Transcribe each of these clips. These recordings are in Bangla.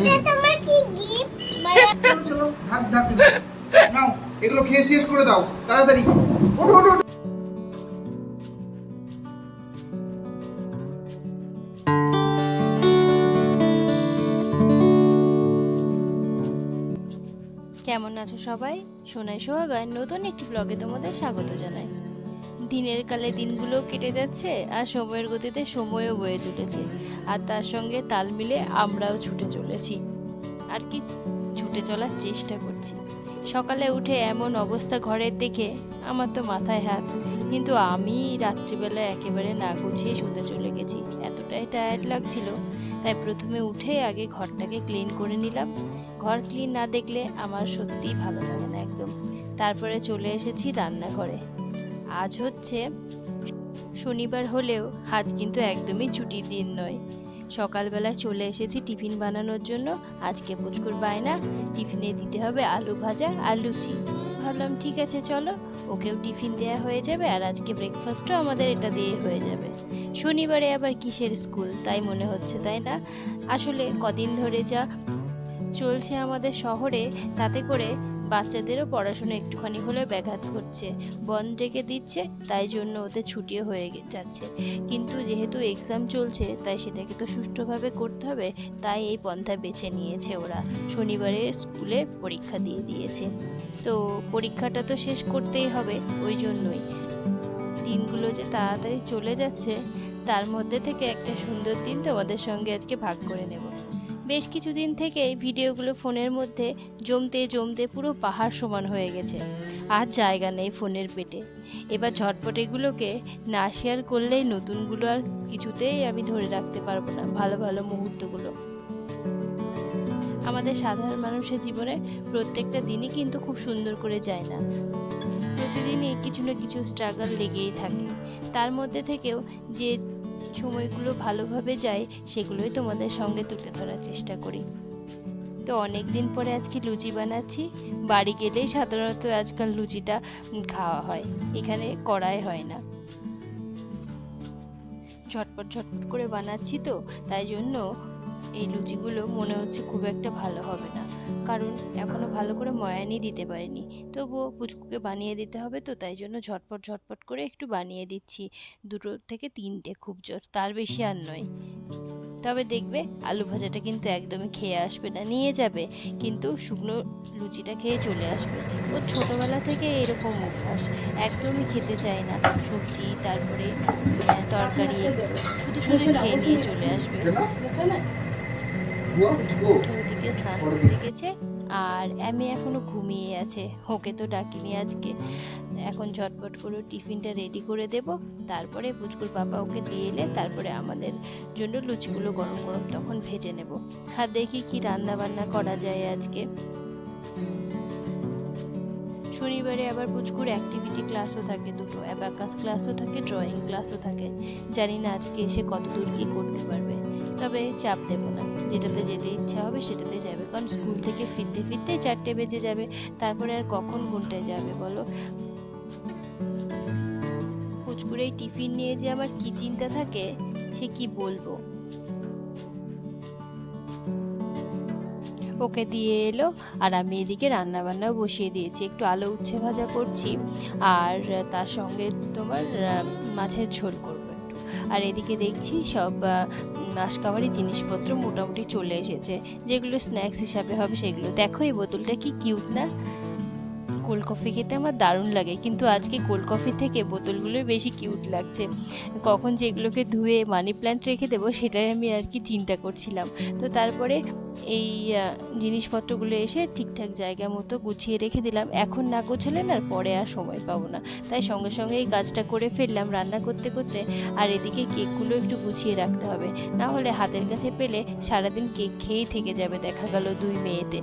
এটা তোমার কি গিফট চলো চলো ঢাক ঢাক নাও এগুলো খেয়ে শেষ করে দাও তাড়াতাড়ি। ওঠো ওঠো। কেমন আছো সবাই? সোনাই সোহাগার নতুন একটি ব্লগে তোমাদের স্বাগত জানাই। দিনের কালে দিনগুলো কেটে যাচ্ছে আর সময়ের গতিতে সময়ও বয়ে চলেছে। আর তার সঙ্গে তাল মিলে আমরাও ছুটে চলেছি। আর কি ছুটে চলার চেষ্টা করছি। সকালে উঠে এমন অবস্থা ঘরের দেখে আমার তো মাথায় হাত। কিন্তু আমি রাত্রিবেলা একেবারে না গুছিয়ে শুতে চলে গেছি। এতটাই টায়ার্ড লাগছিল। তাই প্রথমে উঠে আগে ঘরটাকে ক্লিন করে নিলাম। ঘর ক্লিন না দেখলে আমার সত্যিই ভালো লাগে না একদম। তারপরে চলে এসেছি রান্নাঘরে। আজ হচ্ছে শনিবার হলেও আজ কিন্তু একদমই ছুটির দিন নয়। সকালবেলা চলে এসেছি টিফিন বানানোর জন্য। আজকে পুচকুর বায়না, টিফিনে দিতে হবে আলু ভাজা আর লুচি। ভাবলাম, ঠিক আছে, চলো। ওকেও টিফিন দেওয়া হয়ে যাবে আর আজকে ব্রেকফাস্টও আমাদের এটা দিয়ে হয়ে যাবে। শনিবারে আবার কিসের স্কুল তাই মনে হচ্ছে, তাই না? আসলে কদিন ধরে যা চলছে আমাদের শহরে, তাতে করে বাচ্চাদেরও পড়াশোনা একটুখানি হলে ব্যাঘাত ঘটছে। বন্ধ ডেকে দিচ্ছে, তাই জন্য ওদের ছুটিও হয়ে যাচ্ছে। কিন্তু যেহেতু এক্সাম চলছে, তাই সেটাকে তো সুষ্ঠুভাবে করতে হবে, তাই এই পন্থা বেছে নিয়েছে ওরা। শনিবারে স্কুলে পরীক্ষা দিয়ে দিয়েছে। তো পরীক্ষাটা তো শেষ করতেই হবে, ওই জন্যই। দিনগুলো যে তাড়াতাড়ি চলে যাচ্ছে, তার মধ্যে থেকে একটা সুন্দর দিন তোমাদের সঙ্গে আজকে ভাগ করে নেব। বেশ কিছুদিন থেকে ভিডিওগুলো ফোনের মধ্যে জমতে জমতে পুরো পাহাড় সমান হয়ে গেছে। আর জায়গা নেই ফোনের পেটে। এবার ঝটপট এগুলোকে না শেয়ার করলেই নতুনগুলো আর কিছুতেই আমি ধরে রাখতে পারব না ভালো ভালো মুহূর্তগুলো। আমাদের সাধারণ মানুষের জীবনে প্রত্যেকটা দিনই কিন্তু খুব সুন্দর করে যায় না। প্রতিদিনই কিছু না কিছু স্ট্রাগল লেগেই থাকে। তার মধ্যে থেকেও যে সময়গুলো ভালোভাবে যায়, সেগুলোই তোমাদের সঙ্গে তুলে ধরার চেষ্টা করি। তো অনেক দিন পরে আজকে লুচি বানাচ্ছি। বাড়ি গেলেই সাধারণত আজকাল লুচিটা খাওয়া হয়। এখানে করাই হয় না। ঝটপট ঝটপট করে বানাচ্ছি তো, তাই জন্য এই লুচিগুলো মনে হচ্ছে খুব একটা ভালো হবে না। কারণ এখনও ভালো করে ময়ানি দিতে পারিনি। তবুও পুচকুকে বানিয়ে দিতে হবে তো, তাই জন্য ঝটপট ঝটপট করে একটু বানিয়ে দিচ্ছি। দুটো থেকে তিনটে খুব জোর, তার বেশি আর নয়। তবে দেখবে আলু ভাজাটা কিন্তু একদমই খেয়ে আসবে না, নিয়ে যাবে। কিন্তু শুকনো লুচিটা খেয়ে চলে আসবে। ও ছোটোবেলা থেকে এরকম অভ্যাস, একদমই খেতে চায় না। সবজি, তারপরে তরকারি, শুধু শুধু খেয়ে নিয়ে চলে আসবে। স্নান করতে গেছে, আর আমি এখনও ঘুমিয়ে আছে। ওকে তো ডাকিনি আজকে। এখন ঝটপট করে টিফিনটা রেডি করে দেব। তারপরে পুচকুর বাবা ওকে দিয়ে এলে তারপরে আমাদের জন্য লুচিগুলো গরম গরম তখন ভেজে নেব। আর দেখি কি রান্না বান্না করা যায় আজকে। শনিবারে আবার পুচকুর অ্যাক্টিভিটি ক্লাসও থাকে দুটো অ্যাবাকাস ক্লাসও থাকে ড্রয়িং ক্লাসও থাকে। জানি না আজকে এসে কত দূর কী করতে পারবে। তবে চাপ দেবো না। যেটাতে যেতে ইচ্ছা হবে সেটাতে যাবে। কারণ স্কুল থেকে ফিরতে ফিরতে চারটে বেজে যাবে। তারপরে আর কখন ঘুমটায় যাবে বলো? পুচকুর টিফিন নিয়ে যে আমার কি চিন্তা থাকে, সে কি বলব? ওকে দিয়ে এলো আর আমি এদিকে রান্না বান্নাও বসিয়ে দিয়েছি। একটু আলু উচ্ছে ভাজা করছি। আর তার সঙ্গে তোমার মাছের ঝোল করব। আর এদিকে দেখছি সব মাসকাবারি জিনিসপত্র মোটামুটি চলে এসেছে। যেগুলো স্ন্যাক্স হিসাবে হবে সেগুলো। দেখো এই বোতলটা কি কিউট না? কোল্ড কফি খেতে আমার দারুণ লাগে। কিন্তু আজকে কোল্ড কফি থেকে বোতলগুলোই বেশি কিউট লাগছে। কখন যে এগুলোকে ধুয়ে মানি প্ল্যান্ট রেখে দেবো সেটাই আমি আর কি চিন্তা করছিলাম। তো তারপরে এই জিনিসপত্রগুলো এসে ঠিকঠাক জায়গা মতো গুছিয়ে রেখে দিলাম। এখন না গোছালে না পরে আর সময় পাবো না। তাই সঙ্গে সঙ্গে এই কাজটা করে ফেললাম রান্না করতে করতে। আর এদিকে কেকগুলো একটু গুছিয়ে রাখতে হবে। না হলে হাতের কাছে পেলে সারাদিন কেক খেয়েই থেকে যাবে দেখা গেল দুই মেয়েতে।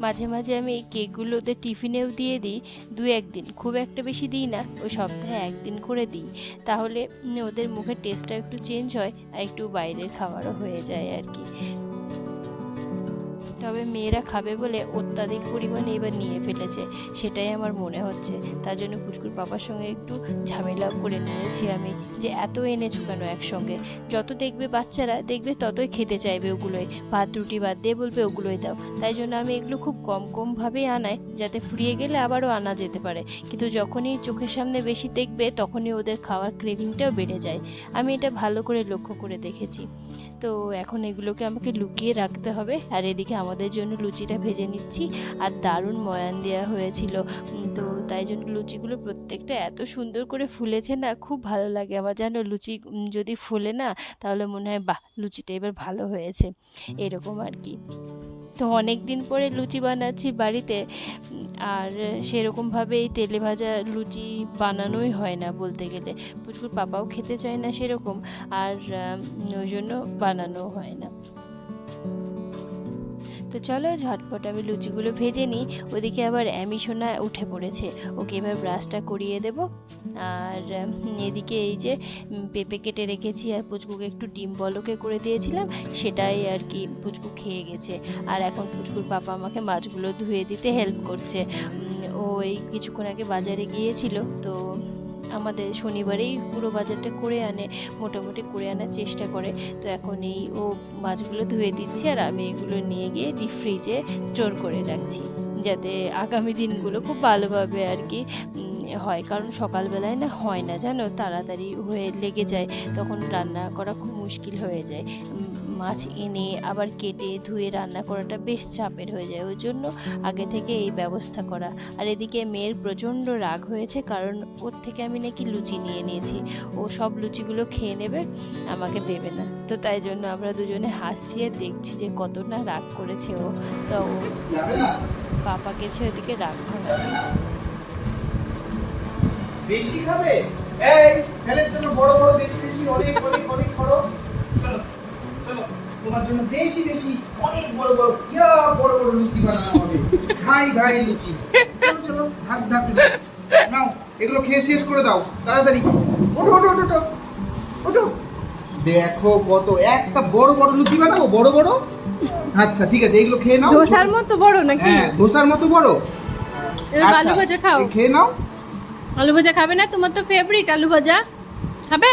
মাঝে মাঝে আমি এই কেকগুলো ওদের টিফিনেও দিয়ে দিই, দু একদিন। খুব একটা বেশি দিই না, ওই সপ্তাহে একদিন করে দিই। তাহলে ওদের মুখের টেস্টটা একটু চেঞ্জ হয়, আর একটু বাইরের খাবারও হয়ে যায় আর কি। তবে মেয়েরা খাবে বলে অত্যাধিক পরিমাণে এবার নিয়ে ফেলেছে, সেটাই আমার মনে হচ্ছে। তার জন্য পুচকুর বাবার সঙ্গে একটু ঝামেলা করে নিয়েছি আমি যে এত এনেছো কেন একসঙ্গে? যত দেখবে বাচ্চারা দেখবে ততই খেতে চাইবে ওগুলোই। ভাত, রুটি বাদ দিয়ে বলবে ওগুলোই দাও। তাই জন্য আমি এগুলো খুব কম কমভাবেই আনাই, যাতে ফুরিয়ে গেলে আবারও আনা যেতে পারে। কিন্তু যখনই চোখের সামনে বেশি দেখবে, তখনই ওদের খাওয়ার ক্রেভিংটাও বেড়ে যায়। আমি এটা ভালো করে লক্ষ্য করে দেখেছি। তো এখন এগুলোকে আমাকে লুকিয়ে রাখতে হবে, আর এদিকে আমাদের জন্য লুচিটা ভেজে নিচ্ছি। আর দারুণ ময়ান দেওয়া হয়েছিল। তো তাই জন্য লুচিগুলো প্রত্যেকটা এত সুন্দর করে ফুলেছে না, খুব ভালো লাগে আমার। জানো, লুচি যদি ফুলে না, তাহলে মনে হয়, বাহ, লুচিটা এবার ভালো হয়েছে। এরকম আর কি। তো অনেক দিন পরে লুচি বানাচ্ছি বাড়িতে। আর সেরকমভাবে এই তেলে ভাজা লুচি বানানোই হয় না বলতে গেলে। পুচকুর পাপাও খেতে চায় না সেরকম। আর ওই জন্য বানানো হয় না। তো চলো ঝটপট আমি লুচিগুলো ভেজে নিই। ওদিকে আবার অ্যামি সোনা উঠে পড়েছে। ওকে এবার ব্রাশটা করিয়ে দেব। আর এদিকে এই যে পেঁপে কেটে রেখেছি আর পুচকুকে একটু ডিম বলকে করে দিয়েছিলাম, সেটাই আর কি পুচকু খেয়ে গেছে। আর এখন পুচকুর পাপা আমাকে মাছগুলো ধুয়ে দিতে হেল্প করছে। ও এই কিছুক্ষণ আগে বাজারে গিয়েছিল, তো আমাদের শনিবারেই পুরো বাজারটা করে আনে, মোটামুটি করে আনার চেষ্টা করে। তো এখন এই ও মাছগুলো ধুয়ে দিচ্ছি আর আমি এগুলো নিয়ে গিয়ে ডিপ ফ্রিজে স্টোর করে রাখছি, যাতে আগামী দিনগুলো খুব ভালোভাবে আর কি হয়। কারণ সকালবেলায় না হয় না, জানো? তাড়াতাড়ি হয়ে লেগে যায়, তখন রান্না করা খুব মুশকিল হয়ে যায়। মাছ এনে আবার কেটে ধুয়ে রান্না করাটা বেশ চাপের হয়ে যায়। ওই জন্য আগে থেকে এই ব্যবস্থা করা। আর এদিকে মেয়ের প্রচণ্ড রাগ হয়েছে কারণ ওর থেকে আমি নাকি লুচি নিয়ে নিয়েছি। ও সব লুচিগুলো খেয়ে নেবে, আমাকে দেবে না। তো তাই জন্য আমরা দুজনে হাসছি আর দেখছি যে কত না রাগ করেছে ও। তো ও পাপা গেছে ওদিকে রাগ বেশি খাবে? এই, ছেলের জন্য বড় বড় বেশি বেশি অনেক অনেক অনেক চলো তোমার জন্য বেশি বেশি অনেক বড় বড় ইয়া বড় বড় লুচি বানানো হবে। ঢাই ঢাই লুচি। চলো চলো ধাক ধাক নাও এগুলো খেয়ে শেষ করে দাও। তাড়াতাড়ি। ওঠো ওঠো ওঠো ওঠো। দেখো কত একটা বড় বড় লুচি বানাবো বড় বড়? আচ্ছা ঠিক আছে এগুলো খেয়ে নাও। ধোসার মতো বড় নাকি? হ্যাঁ ধোসার মতো বড়। আচ্ছা, আলু ভাজা খাও। খেয়ে নাও। আলু ভাজা খাবে না? তোমার তো ফেভারিট আলু ভাজা। খাবে?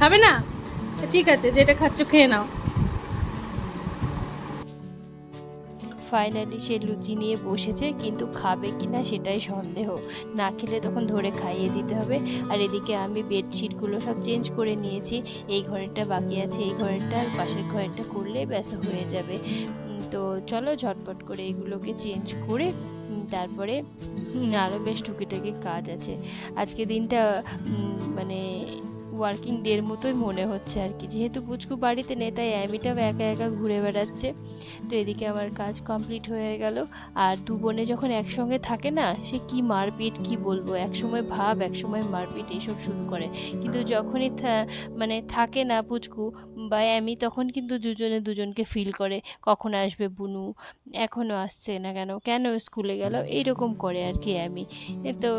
খাবে না? ঠিক আছে, যেটা খাচ্ছ খেয়ে নাও। ফাইনালি সে লুচি নিয়ে বসেছে, কিন্তু খাবে কিনা সেটাই সন্দেহ। না খেলে তখন ধরে খাইয়ে দিতে হবে। আর এদিকে আমি বেডশিটগুলো সব চেঞ্জ করে নিয়েছি। এই ঘরেরটা বাকি আছে, এই ঘরেরটা আর পাশের ঘরেরটা করলে ব্যাস হয়ে যাবে। তো চলো ঝটপট করে এগুলোকে চেঞ্জ করে তারপরে আরও বেশ টুকিটাকি কাজ আছে। আজকে দিনটা মানে ওয়ার্কিং ডের মতোই মনে হচ্ছে আর কি। যেহেতু পুচকু বাড়িতে নেই, তাই অ্যামিটাও একা একা ঘুরে বেড়াচ্ছে। তো এদিকে আমার কাজ কমপ্লিট হয়ে গেল। আর দু বোনে যখন একসঙ্গে থাকে না, সে কি মারপিট, কি বলব? এক সময় ভাব এক সময় মারপিট এইসব শুরু করে। কিন্তু যখনই মানে থাকে না পুচকু বা অ্যামি, তখন কিন্তু দুজনে দুজনকে ফিল করে, কখন আসবে বুনু এখনও আসছে না কেন কেন স্কুলে গেল? এইরকম করে আর কি অ্যামি। তো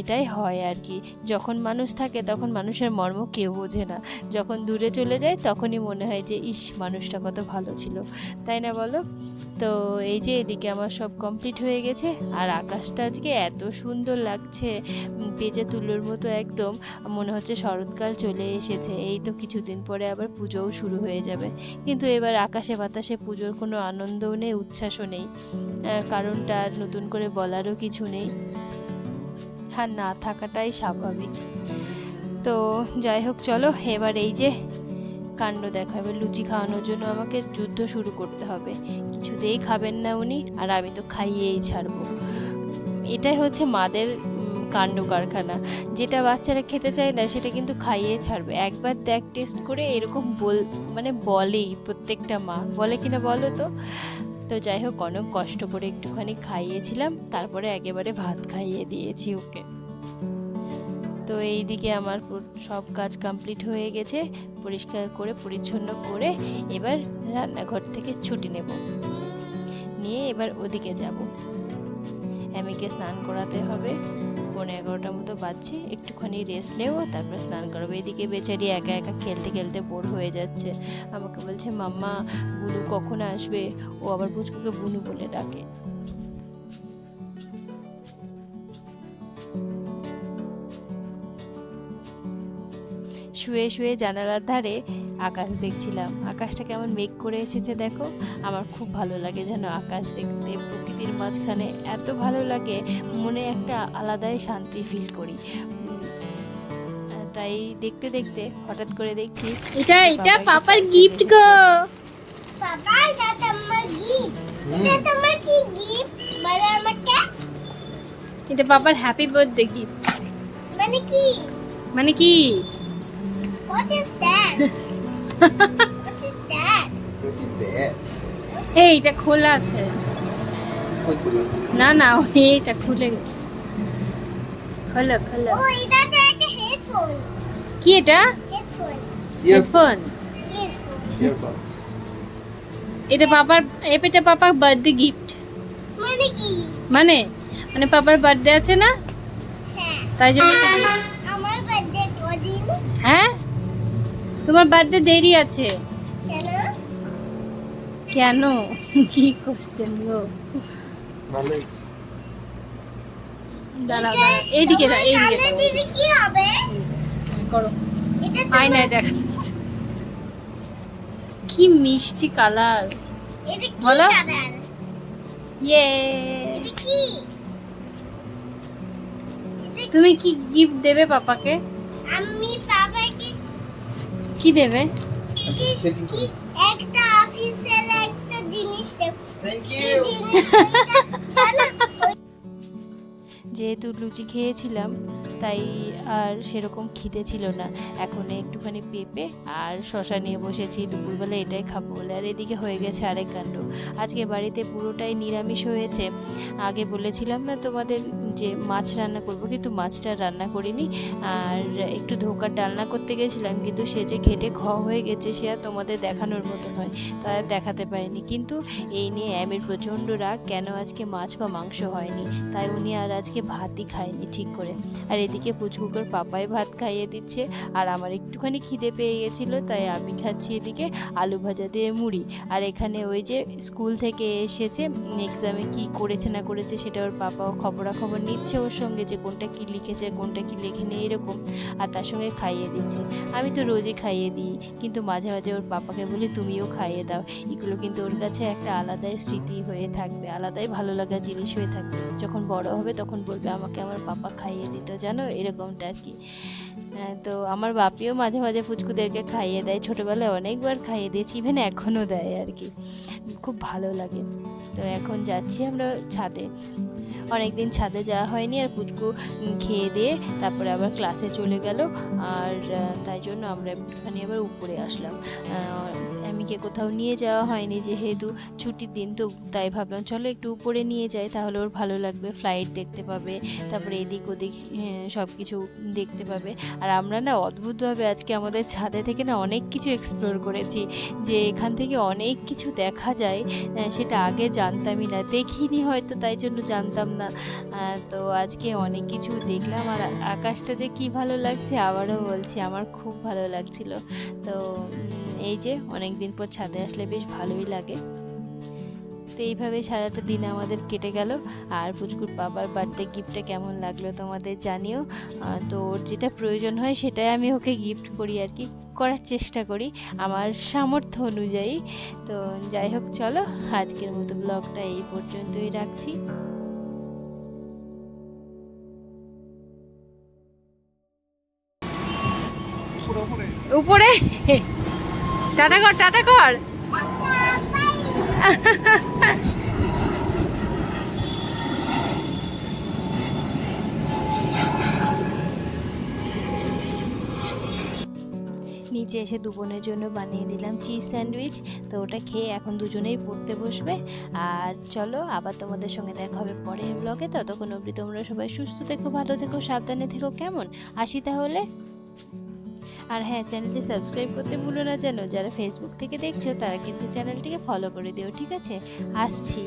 এটাই হয় আর কি। যখন মানুষ থাকে, তখন মানুষের মর্ম কেউ বোঝে না। যখন দূরে চলে যায়, তখনই মনে হয় যে, ইস, মানুষটা কত ভালো ছিল। তাই না বলো? তো এই যে, এদিকে আমার সব কমপ্লিট হয়ে গেছে। আর আকাশটা আজকে এত সুন্দর লাগছে। পেঁচে তুলোর মতো একদম। মনে হচ্ছে শরৎকাল চলে এসেছে। এই তো কিছুদিন পরে আবার পুজোও শুরু হয়ে যাবে। কিন্তু এবার আকাশে বাতাসে পুজোর কোনো আনন্দও নেই, উচ্ছ্বাসও নেই। কারণটা আর নতুন করে বলারও কিছু নেই। আর না থাকাটাই স্বাভাবিক। তো যাই হোক, চলো, এবার এই যে কাণ্ড দেখা। এবার লুচি খাওয়ানোর জন্য আমাকে যুদ্ধ শুরু করতে হবে। কিছুতেই খাবেন না উনি, আর আমি তো খাইয়েই ছাড়বো। এটাই হচ্ছে মাদের কাণ্ড কারখানা। যেটা বাচ্চারা খেতে চায় না, সেটা কিন্তু খাইয়ে ছাড়বে। একবার দেখ টেস্ট করে এরকম বল মানে বলেই প্রত্যেকটা মা। বলে কিনা বলো তো? তো যাই হোক, অনেক কষ্ট করে একটুখানি খাইয়েছিলাম। তারপরে একেবারে ভাত খাইয়ে দিয়েছি ওকে। তো এইদিকে আমার সব কাজ কমপ্লিট হয়ে গেছে। পরিষ্কার করে, পরিচ্ছন্ন করে এবার রান্নাঘর থেকে ছুটি নেব। নিয়ে এবার ওদিকে যাব। অ্যামিকে স্নান করাতে হবে। পনেরো এগারোটার মতো বাজছে। একটুখানি রেস্ট নেব, তারপর স্নান করব। এদিকে বেচারি একা একা খেলতে খেলতে বোর হয়ে যাচ্ছে। আমাকে বলছে, মাম্মা বুনু কখন আসবে? ও আবার পুচকুকে বুনু বলে ডাকে। শুয়ে শুয়ে জানালার ধারে আকাশ দেখছিলাম। আকাশটা কেমন মেঘ করে এসেছে দেখো। আমার খুব ভালো লাগে যেন আকাশ দেখতে। প্রকৃতির মাঝখানে এত ভালো লাগে মনে একটা আলাদাই শান্তি ফিল করি। তাই দেখতে দেখতে হঠাৎ করে দেখছি এটা এটা পাপার গিফট গো। বাবা এটা তোমার গিফট এটা তোমার কি গিফট মানে আমাকে। এটা পাপার হ্যাপি বার্থডে গিফট মানে কি? মানে কি? What is that? what is that? What is that? এই এটা খোলা আছে। না না এটা খুলে গেছে। খোলো খোলো। ও এটা তো একটা হেডফোন কি এটা? হেডফোন হেডফোন হেডফোন এটা পাপার এটা পাপার বার্থডে গিফট মানে কি? মানে? মানে পাপার বার্থডে আছে না? হ্যাঁ। তাই জন্য আমার বার্থডে কদিন? হ্যাঁ? তোমার বার্থডে দেরি আছে। কেন? কেন? কি কোশ্চেন গো। দাঁড়াও দাঁড়াও এইদিকে দাও এইদিকে কি হবে? করো। এটা তোমার- আয়নায় দেখা যাচ্ছে। কি মিষ্টি কালার? বলো। ইয়ে তুমি কি গিফট দেবে পাপাকে? আমি কি দেবে। একটা অফিসের একটা জিনিস দেব? যেহেতু লুচি খেয়েছিলাম তাই আর সেরকম খিদে ছিল না। এখন একটুখানি পেঁপে আর শশা নিয়ে বসেছি দুপুরবেলা এটাই খাব বলে। আর এদিকে হয়ে গেছে আরেক কাণ্ড। আজকে বাড়িতে পুরোটাই নিরামিষ হয়েছে। আগে বলেছিলাম না তোমাদের যে মাছ রান্না করব, কিন্তু মাছটা রান্না করিনি। আর একটু ধোকার ডালনা করতে গেছিলাম, কিন্তু সে যে ঘেটে ঘ হয়ে গেছে, সে আর তোমাদের দেখানোর মতো নয়, তা দেখাতে পারিনি। কিন্তু এই নিয়ে অ্যামির প্রচণ্ড রাগ, কেন আজকে মাছ বা মাংস হয়নি? তাই উনি আর আজকে ভাতই খায়নি, ঠিক করে। আর এদিকে পুচকুকর পাপাই ভাত খাইয়ে দিচ্ছে, আর আমার একটুখানি খিদে পেয়ে গেছিল, তাই আমি খাচ্ছি এদিকে আলু ভাজা দিয়ে মুড়ি। আর এখানে ওই যে স্কুল থেকে এসেছে এক্সামে কি করেছে না করেছে সেটা ওর পাপাও খবরাখবর নিচ্ছে ওর সঙ্গে যে কোনটা কি লিখেছে কোনটা কি লেখেনি এরকম। আর তার সঙ্গে খাইয়ে দিচ্ছে। আমি তো রোজই খাইয়ে দিই কিন্তু মাঝে মাঝে ওর পাপাকে বলি তুমিও খাইয়ে দাও। এগুলো কিন্তু ওর কাছে একটা আলাদাই স্মৃতি হয়ে থাকবে আলাদাই ভালো লাগা জিনিস হয়ে থাকবে। যখন বড় হবে তখন বলবে আমাকে আমার পাপা খাইয়ে দিত জানো? এরকমটা আর কি। হ্যাঁ, তো আমার বাপিও মাঝে মাঝে ফুচকুদেরকে খাইয়ে দেয়। ছোটোবেলায় অনেকবার খাইয়ে দিয়েছি ইভেন এখনও দেয় আর কি। খুব ভালো লাগে। তো এখন যাচ্ছি আমরা ছাদে। অনেকদিন ছাদে যাওয়া হয়নি আর পুচকু খেয়ে দিয়ে তারপরে আবার ক্লাসে চলে গেল। আর তাই জন্য আমরা একটুখানি আবার উপরে আসলাম। আমিকে কোথাও নিয়ে যাওয়া হয়নি যেহেতু ছুটির দিন, তো তাই ভাবলাম চলো একটু উপরে নিয়ে যাই, তাহলে ওর ভালো লাগবে ফ্লাইট দেখতে পাবে, তারপরে এদিক ওদিক সব কিছু দেখতে পাবে। আর আমরা না অদ্ভুতভাবে আজকে আমাদের ছাদে থেকে না অনেক কিছু এক্সপ্লোর করেছি, যে এখান থেকে অনেক কিছু দেখা যায় সেটা আগে জানতামই না, দেখিনি হয়তো, তাই জন্য জানতাম না। তো আজকে অনেক কিছু দেখলাম, আর আকাশটা যে কি ভালো লাগছে, আবারও বলছি, আমার খুব ভালো লাগছিল। তো এই যে অনেক দিন পর ছাদে আসলে বেশ ভালোই লাগে। তো এইভাবে সারাটা দিন আমাদের কেটে গেল। আর পুচকুর বাবার বার্থডে গিফটটা কেমন লাগল তোমাদের জানিও। তো ওর যেটা প্রয়োজন হয় সেটাই আমি ওকে গিফট করি আর কি করার চেষ্টা করি আমার সামর্থ্য অনুযায়ী। তো যাই হোক চলো আজকের মতো ব্লগটা এই পর্যন্তই রাখছি। উপরে? টাটা কর টাটা কর। নিচে এসে দুবোনের জন্য বানিয়ে দিলাম চিজ স্যান্ডউইচ। তো ওটা খেয়ে এখন দুজনেই পড়তে বসবে। আর চলো, আবার তোমাদের সঙ্গে দেখা হবে পরের ব্লগে ততক্ষণ অবধি তোমরা সবাই সুস্থ থেকো, ভালো থেকো, সাবধানে থেকো, কেমন? আসি তাহলে। আর হ্যাঁ চ্যানেলটি সাবস্ক্রাইব করতে ভুলো না যেন, যারা ফেসবুক থেকে দেখছ, তারা কিন্তু চ্যানেলটিকে ফলো করে দিও, ঠিক আছে? আসছি।